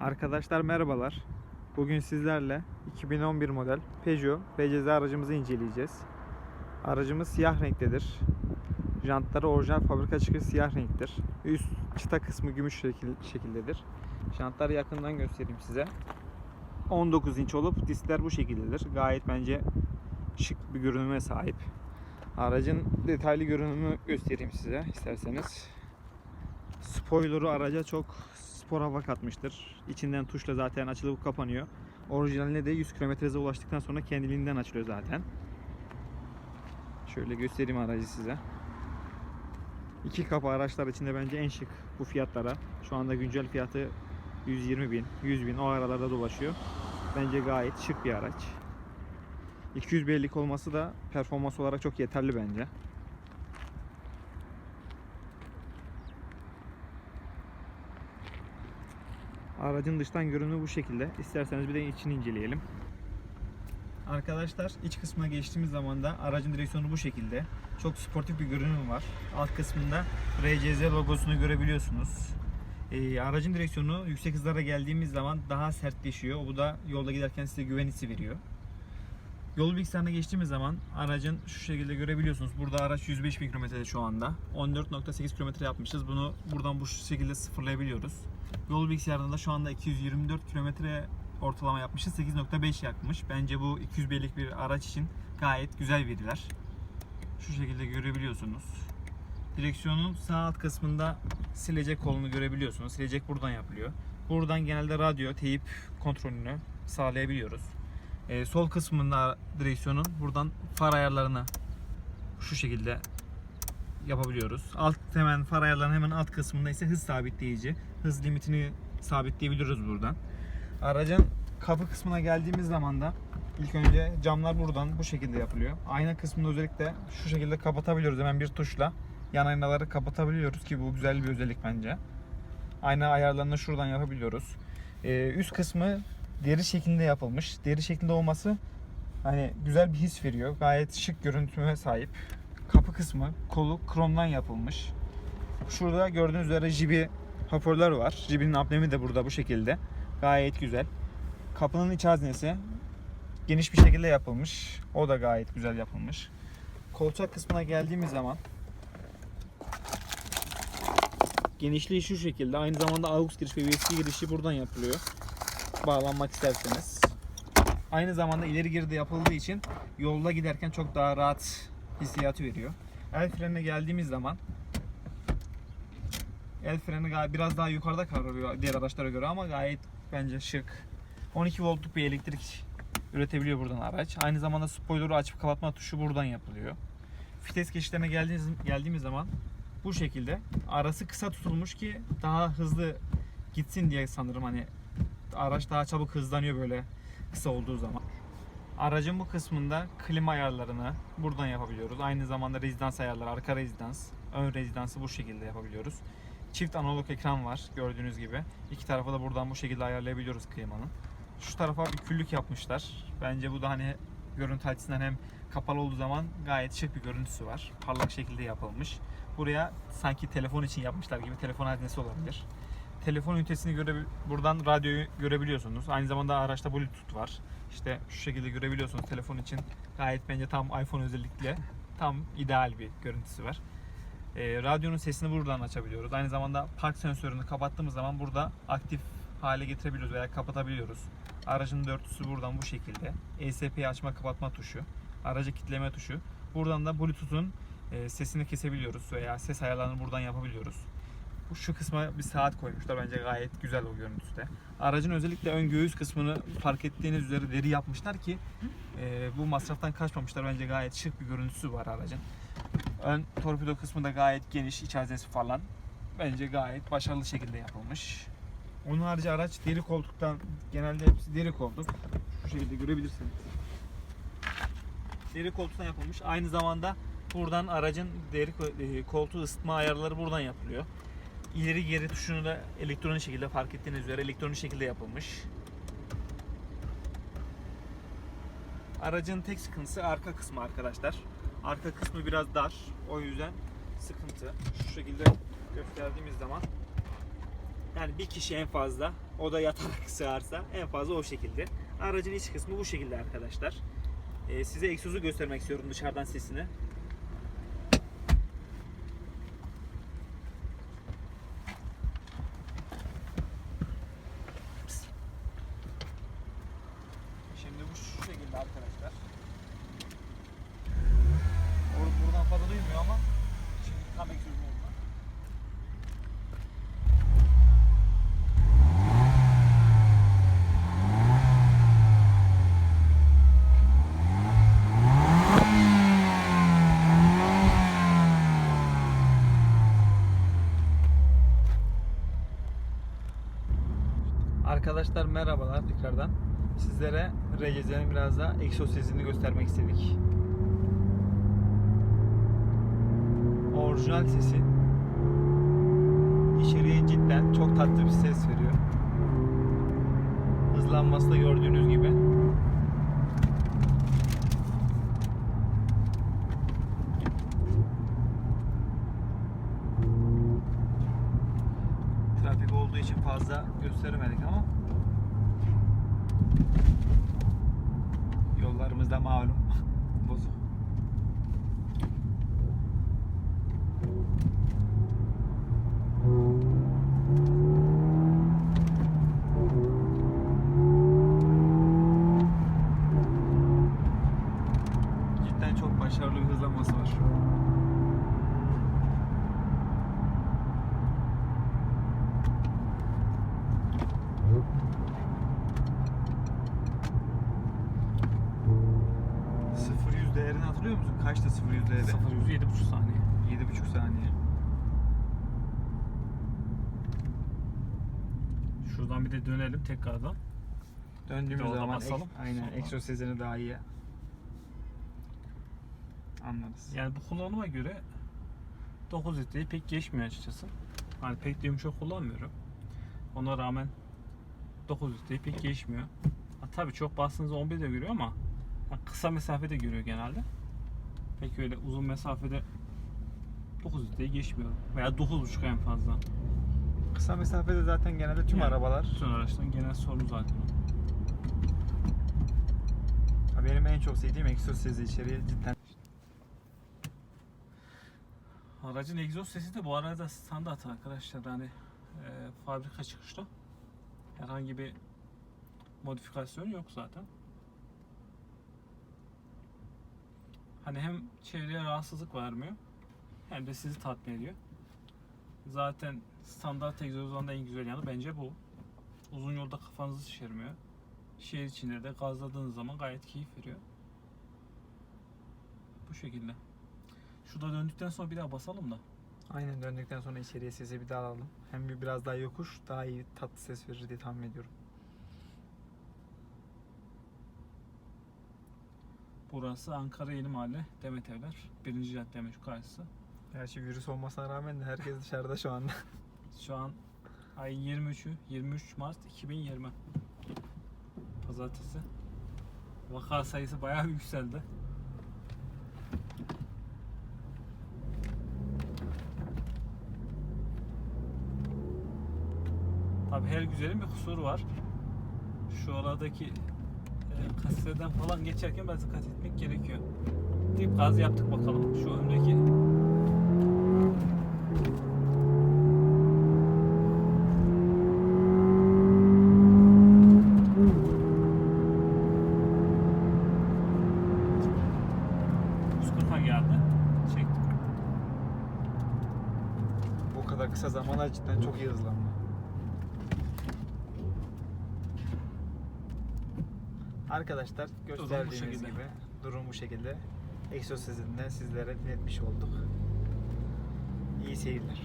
Arkadaşlar merhabalar. Bugün sizlerle 2011 model Peugeot BCZ aracımızı inceleyeceğiz. Aracımız siyah renktedir. Jantları orijinal fabrika çıkış siyah renktir. Üst çıta kısmı gümüş şekil- şekildedir. Jantları yakından göstereyim size. 19 inç olup diskler bu şekildedir. Gayet bence şık bir görünüme sahip. Aracın detaylı görünümü göstereyim size isterseniz. Spoiler'ı araca çok spor hava katmıştır. İçinden tuşla zaten açılıp kapanıyor. Orijinaline de 100 km hıza ulaştıktan sonra kendiliğinden açılıyor zaten. Şöyle göstereyim aracı size. İki kapı araçlar içinde bence en şık bu fiyatlara. Şu anda güncel fiyatı 120 bin, 100 bin o aralarda dolaşıyor. Bence gayet şık bir araç. 200 beygirlik olması da performans olarak çok yeterli bence. Aracın dıştan görünümü bu şekilde. İsterseniz bir de içini inceleyelim. Arkadaşlar iç kısmına geçtiğimiz zaman da aracın direksiyonu bu şekilde. Çok sportif bir görünüm var. Alt kısmında RCZ logosunu görebiliyorsunuz. Ee, aracın direksiyonu yüksek hızlara geldiğimiz zaman daha sertleşiyor. Bu da yolda giderken size güven hissi veriyor. Yol bilgisayarına geçtiğimiz zaman aracın şu şekilde görebiliyorsunuz. Burada araç 105 bin kilometrede şu anda. 14.8 kilometre yapmışız. Bunu buradan bu şekilde sıfırlayabiliyoruz. Yol bilgisayarında da şu anda 224 kilometre ortalama yapmışız. 8.5 yakmış. Bence bu 200 beygirlik bir araç için gayet güzel veriler. Şu şekilde görebiliyorsunuz. Direksiyonun sağ alt kısmında silecek kolunu görebiliyorsunuz. Silecek buradan yapılıyor. Buradan genelde radyo, teyip kontrolünü sağlayabiliyoruz. Ee, sol kısmında direksiyonun buradan far ayarlarını şu şekilde yapabiliyoruz. Alt hemen far ayarlarının hemen alt kısmında ise hız sabitleyici. Hız limitini sabitleyebiliyoruz buradan. Aracın kapı kısmına geldiğimiz zaman da ilk önce camlar buradan bu şekilde yapılıyor. Ayna kısmını özellikle şu şekilde kapatabiliyoruz hemen bir tuşla. Yan aynaları kapatabiliyoruz ki bu güzel bir özellik bence. Ayna ayarlarını şuradan yapabiliyoruz. Ee, üst kısmı deri şeklinde yapılmış. Deri şeklinde olması hani güzel bir his veriyor. Gayet şık görüntüme sahip. Kapı kısmı kolu kromdan yapılmış. Şurada gördüğünüz üzere jibi hoparlör var. Jibinin amblemi de burada bu şekilde. Gayet güzel. Kapının iç haznesi geniş bir şekilde yapılmış. O da gayet güzel yapılmış. Kolçak kısmına geldiğimiz zaman genişliği şu şekilde. Aynı zamanda AUX giriş ve USB girişi buradan yapılıyor. Bağlanmak isterseniz. Aynı zamanda ileri geride yapıldığı için yolda giderken çok daha rahat hissiyatı veriyor. El frenine geldiğimiz zaman el freni biraz daha yukarıda kalıyor diğer araçlara göre ama gayet bence şık. 12 voltluk bir elektrik üretebiliyor buradan araç. Aynı zamanda spoiler'ı açıp kapatma tuşu buradan yapılıyor. Vites geçişlerine geldiğimiz, geldiğimiz zaman bu şekilde arası kısa tutulmuş ki daha hızlı gitsin diye sanırım hani araç daha çabuk hızlanıyor böyle kısa olduğu zaman. Aracın bu kısmında klima ayarlarını buradan yapabiliyoruz. Aynı zamanda rezidans ayarları, arka rezidans, ön rezidansı bu şekilde yapabiliyoruz. Çift analog ekran var gördüğünüz gibi. İki tarafa da buradan bu şekilde ayarlayabiliyoruz klimanın. Şu tarafa bir küllük yapmışlar. Bence bu da hani görüntü açısından hem kapalı olduğu zaman gayet şık bir görüntüsü var. Parlak şekilde yapılmış. Buraya sanki telefon için yapmışlar gibi telefon haznesi olabilir. Telefon ünitesini göre buradan radyoyu görebiliyorsunuz. Aynı zamanda araçta Bluetooth var. İşte şu şekilde görebiliyorsunuz telefon için. Gayet bence tam iPhone özellikle tam ideal bir görüntüsü var. Ee, radyonun sesini buradan açabiliyoruz. Aynı zamanda park sensörünü kapattığımız zaman burada aktif hale getirebiliyoruz veya kapatabiliyoruz. Aracın dörtüsü buradan bu şekilde. ESP'yi açma kapatma tuşu. Aracı kitleme tuşu. Buradan da Bluetooth'un e, sesini kesebiliyoruz veya ses ayarlarını buradan yapabiliyoruz. Bu şu kısma bir saat koymuşlar. Bence gayet güzel o görüntüsü de. Aracın özellikle ön göğüs kısmını fark ettiğiniz üzere deri yapmışlar ki e, bu masraftan kaçmamışlar. Bence gayet şık bir görüntüsü var aracın. Ön torpido kısmı da gayet geniş, iç haznesi falan. Bence gayet başarılı şekilde yapılmış. Onun harici araç deri koltuktan, genelde hepsi deri koltuk. Şu şekilde görebilirsiniz. Deri koltuktan yapılmış. Aynı zamanda buradan aracın deri e, koltuğu ısıtma ayarları buradan yapılıyor. İleri geri tuşunu da elektronik şekilde fark ettiğiniz üzere elektronik şekilde yapılmış. Aracın tek sıkıntısı arka kısmı arkadaşlar. Arka kısmı biraz dar. O yüzden sıkıntı. Şu şekilde gösterdiğimiz zaman yani bir kişi en fazla O da yatarak sığarsa en fazla o şekilde. Aracın iç kısmı bu şekilde arkadaşlar. Ee, size egzozu göstermek istiyorum dışarıdan sesini. Şimdi bu şu şekilde arkadaşlar. Or- Buradan fazla duymuyor ama şimdi tam egzozun oradan. Arkadaşlar merhabalar tekrardan. Sizlere RGZ'nin biraz daha egzoz sesini göstermek istedik. Orijinal sesi içeriye cidden çok tatlı bir ses veriyor. Hızlanması da gördüğünüz gibi. Trafik olduğu için fazla gösteremedik ama yollarımızda malum bozuk. Cidden çok başarılı bir hızlanması var. Sıfır yüz değerini hatırlıyor musun? Kaçtı sıfır yüz değeri? 0 100 7,5 saniye. 7,5 saniye. Şuradan bir de dönelim tekrardan. Döndüğümüz oradan zaman basalım. ek- aynen Sonra. egzoz sesini daha iyi anlarız. Yani bu kullanıma göre 9 litreyi pek geçmiyor açıkçası. Hani pek de yumuşak kullanmıyorum. Ona rağmen 9 litreyi pek geçmiyor. Ha, tabii çok bastığınızda 11 de görüyor ama kısa mesafede görüyor genelde. Pek öyle uzun mesafede 9 litreyi geçmiyor. Veya 9.5 en fazla. Kısa mesafede zaten genelde tüm Yani arabalar Bütün araçların genel sorunu zaten. o. Ha, benim en çok sevdiğim egzoz sesi içeriye cidden Aracın egzoz sesi de bu arada standart arkadaşlar. Hani e, fabrika çıkışlı. Herhangi bir modifikasyon yok zaten. Hani hem çevreye rahatsızlık vermiyor hem de sizi tatmin ediyor. Zaten standart egzozdan da en güzel yanı bence bu. Uzun yolda kafanızı şişirmiyor. Şehir içinde de gazladığınız zaman gayet keyif veriyor. Bu şekilde. Şurada döndükten sonra bir daha basalım da. aynen döndükten sonra içeriye sesi bir daha alalım. Hem bir biraz daha yokuş daha iyi tatlı ses verir diye tahmin ediyorum. Burası Ankara Yeni Mahalle Demet Evler. Birinci cadde hemen şu karşısı. Gerçi virüs olmasına rağmen de herkes dışarıda şu anda. Şu an ayın 23'ü 23 Mart 2020. Pazartesi. Vaka sayısı bayağı yükseldi. Tabi her güzelin bir kusuru var. Şu aradaki kasiseden falan geçerken biraz dikkat etmek gerekiyor. Dip gaz yaptık bakalım. Şu öndeki geldi. Çektik. Bu kadar kısa zamanda cidden çok iyi hızlandı. Arkadaşlar gösterdiğimiz gibi durum bu şekilde. Egzoz sesini de sizlere dinletmiş olduk. İyi seyirler.